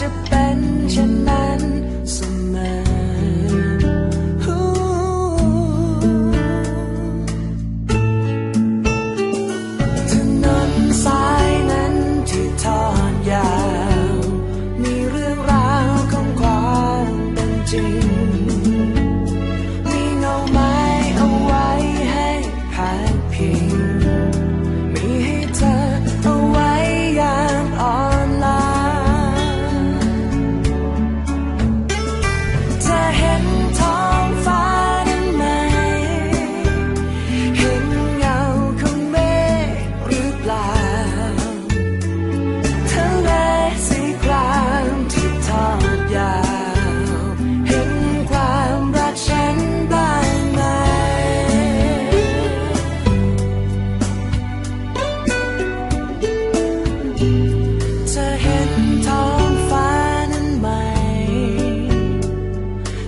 จะเป็นเช่นนั้นเสมอ